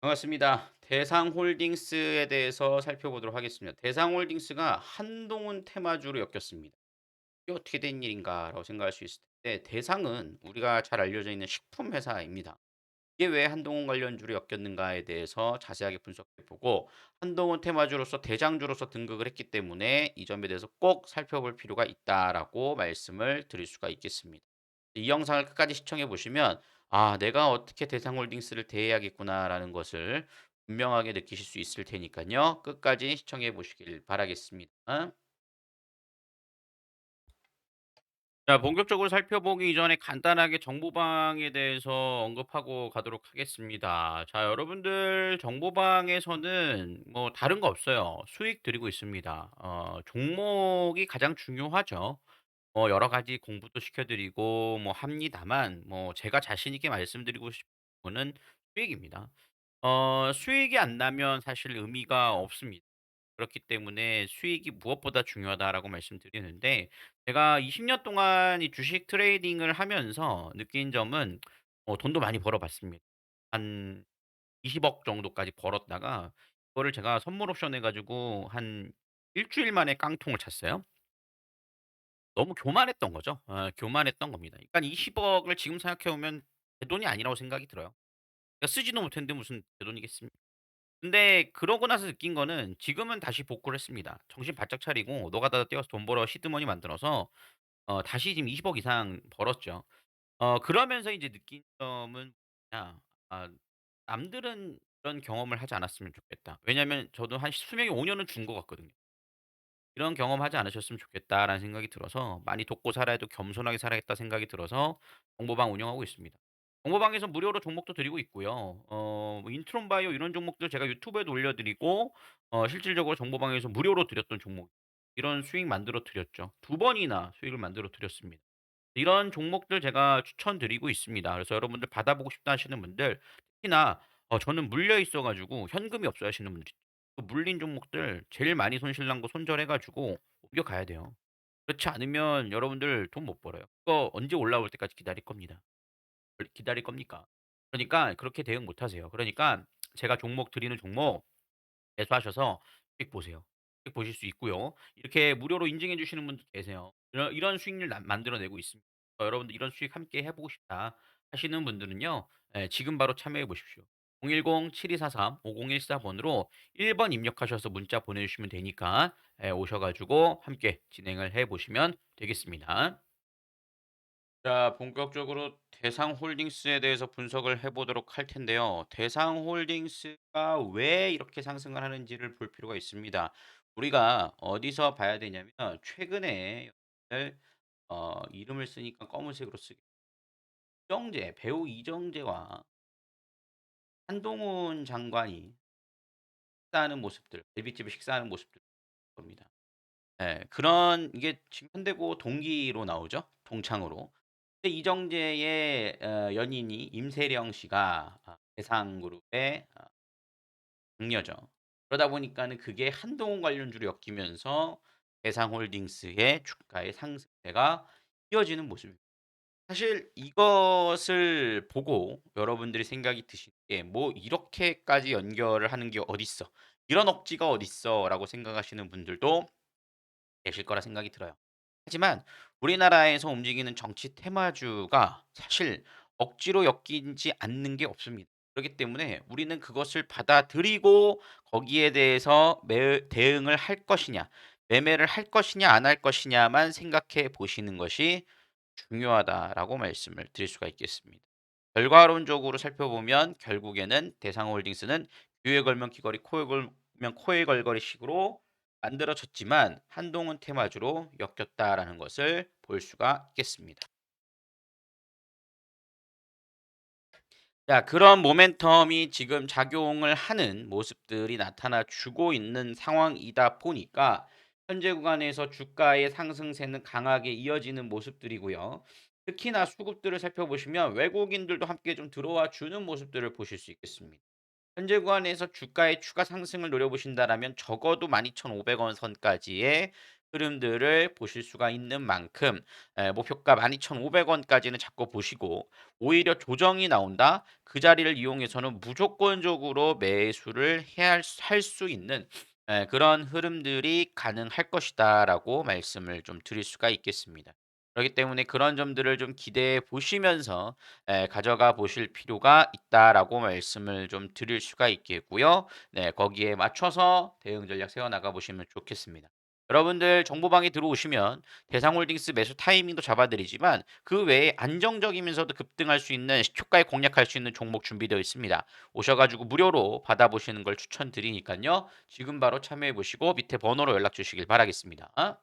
반갑습니다. 대상홀딩스에 대해서 살펴보도록 하겠습니다. 대상홀딩스가 한동훈 테마주로 엮였습니다. 이게 어떻게 된 일인가라고 생각할 수 있을 텐데 대상은 우리가 잘 알려져 있는 식품 회사입니다. 이게 왜 한동훈 관련주로 엮였는가에 대해서 자세하게 분석해 보고 한동훈 테마주로서 대장주로서 등극을 했기 때문에 이 점에 대해서 꼭 살펴볼 필요가 있다라고 말씀을 드릴 수가 있겠습니다. 이 영상을 끝까지 시청해 보시면 ' 아 내가 어떻게 대상홀딩스를 대해야겠구나.'라는 것을 분명하게 느끼실 수 있을 테니깐요. 끝까지 시청해 보시길 바라겠습니다. 자 본격적으로 살펴보기 이전에 간단하게 정보방에 대해서 언급하고 가도록 하겠습니다. 자 여러분들 정보방에서는 뭐 다른 거 없어요. 수익 드리고 있습니다. 어 종목이 가장 중요하죠. 뭐 여러 가지 공부도 시켜 드리고 뭐 합니다만 뭐 제가 자신 있게 말씀드리고 싶은 거는 수익입니다. 어 수익이 안 나면 사실 의미가 없습니다. 그렇기 때문에 "수익이 무엇보다 중요하다."라고 말씀드리는데 제가 20 년 동안 이 주식 트레이딩을 하면서 느낀 점은 어 돈도 많이 벌어 봤습니다. 한 20억 정도까지 벌었다가 그거를 제가 선물 옵션 해 가지고 한일 주일 만에 깡통을 찼어요. 너무 교만했던 거죠. 어 교만했던 겁니다. 그러니까 20 억 을 지금 생각해 보면 제 돈이 아니라고 생각이 들어요. 그러니까 쓰지도 못했는데 무슨 제 돈이겠습니까. 근데 그러고 나서 느낀 거는 지금은 다시 복구를 했습니다. 정신 바짝 차리고 노가다가 뛰어서 돈 벌어 시드머니 만들어서 어 다시 지금 20억 이상 벌었죠. 어 그러면서 이제 느낀 점은. 아 '남들은 이런 경험을 하지 않았으면 좋겠다.' 왜냐하면 저도 한 수명이 5 년은 준 것 같거든요. ' 이런 경험하지 않으셨으면 좋겠다.'라는 생각이 들어서 '많이 돕고 살아야 도 겸손하게 살아야겠다.' 생각이 들어서 정보방 운영하고 있습니다. 정보방에서 무료로 종목도 드리고 있고요. 어 뭐 인트론 바이오 이런 종목들 제가 유튜브에도 올려 드리고 어 실질적으로 정보방에서 무료로 드렸던 종목 이런 수익 만들어 드렸죠. 두 번이나 수익을 만들어 드렸습니다. 이런 종목들 제가 추천드리고 있습니다. 그래서 여러분들 받아보고 싶다 하시는 분들 특히나 어 저는 물려 있어 가지고 현금이 없어요 하시는 분들 그 물린 종목들 제일 많이 손실 난 거 손절해 가지고 옮겨가야 돼요. 그렇지 않으면 여러분들 돈 못 벌어요. 그거 언제 올라올 때까지 기다릴 겁니다. 기다릴 겁니까? 그러니까 그렇게 대응 못 하세요. 그러니까 제가 종목 드리는 종목 매수하셔서 수익 보세요. 수익 보실 수 있고요. 이렇게 무료로 인증해 주시는 분도 계세요. 이런 이런 수익률 남 만들어 내고 있습니다. 어 여러분들 이런 수익 함께 해 보고 싶다 하시는 분들은요. 예 지금 바로 참여해 보십시오. 010-7243-5014 번으로 1번 입력하셔서 문자 보내 주시면 되니까 예 오셔 가지고 함께 진행을 해 보시면 되겠습니다. 자, 본격적으로 대상 홀딩스에 대해서 분석을 해 보도록 할 텐데요. 대상 홀딩스가 왜 이렇게 상승을 하는지를 볼 필요가 있습니다. 우리가 어디서 봐야 되냐면 최근에 어 이름을 쓰니까 검은색으로 쓰게 이정재, 배우 이정재와 한동훈 장관이 식사하는 모습들, 갈비집에 식사하는 모습들 겁니다. 예. 그런 이게 지금 현대고 동기로 나오죠, 동창으로. 근데 이정재의 어 연인이 임세령 씨가 아 대상 그룹의 아 장녀죠. 그러다 보니까는 그게 한동훈 관련주로 엮이면서 대상홀딩스의 주가의 상승세가 이어지는 모습입니다. 사실 이것을 보고 여러분들이 생각이 드시는 게 '뭐 이렇게까지 연결을 하는 게 어딨어. 이런 억지가 어딨어.'라고 생각하시는 분들도 계실 거라 생각이 들어요. 하지만 우리나라에서 움직이는 정치 테마주가 사실 억지로 엮이지 않는 게 없습니다. 그렇기 때문에 우리는 그것을 받아들이고 거기에 대해서 매 대응을 할 것이냐, 매매를 할 것이냐 안 할 것이냐만 생각해 보시는 것이 중요하다라고 말씀을 드릴 수가 있겠습니다. 결과론적으로 살펴보면 결국에는 대상홀딩스는 귀에 걸면 귀걸이, 코에 걸면 코에 걸거리 식으로 만들어졌지만 한동훈 테마주로 엮였다라는 것을 볼 수가 있겠습니다. 자, 그런 모멘텀이 지금 작용을 하는 모습들이 나타나 주고 있는 상황이다 보니까 현재 구간에서 주가의 상승세는 강하게 이어지는 모습들이고요. 특히나 수급들을 살펴보시면 외국인들도 함께 좀 들어와 주는 모습들을 보실 수 있겠습니다. 현재 구간에서 주가의 추가 상승을 노려보신다라면 적어도 12,500원 선까지의 흐름들을 보실 수가 있는 만큼 에, 목표가 12,500원까지는 잡고 보시고 오히려 조정이 나온다. 그 자리를 이용해서는 무조건적으로 매수를 해야 할 수 있는 에, 그런 흐름들이 가능할 것이다라고 말씀을 좀 드릴 수가 있겠습니다. 그렇기 때문에 그런 점들을 좀 기대해 보시면서 에, 가져가 보실 필요가 있다라고 말씀을 좀 드릴 수가 있겠고요. 네, 거기에 맞춰서 대응 전략 세워 나가 보시면 좋겠습니다. 여러분들 정보방에 들어오시면 대상홀딩스 매수 타이밍도 잡아드리지만 그 외에 안정적이면서도 급등할 수 있는 시초가에 공략할 수 있는 종목 준비되어 있습니다. 오셔가지고 무료로 받아보시는 걸 추천드리니까요. 지금 바로 참여해 보시고 밑에 번호로 연락 주시길 바라겠습니다.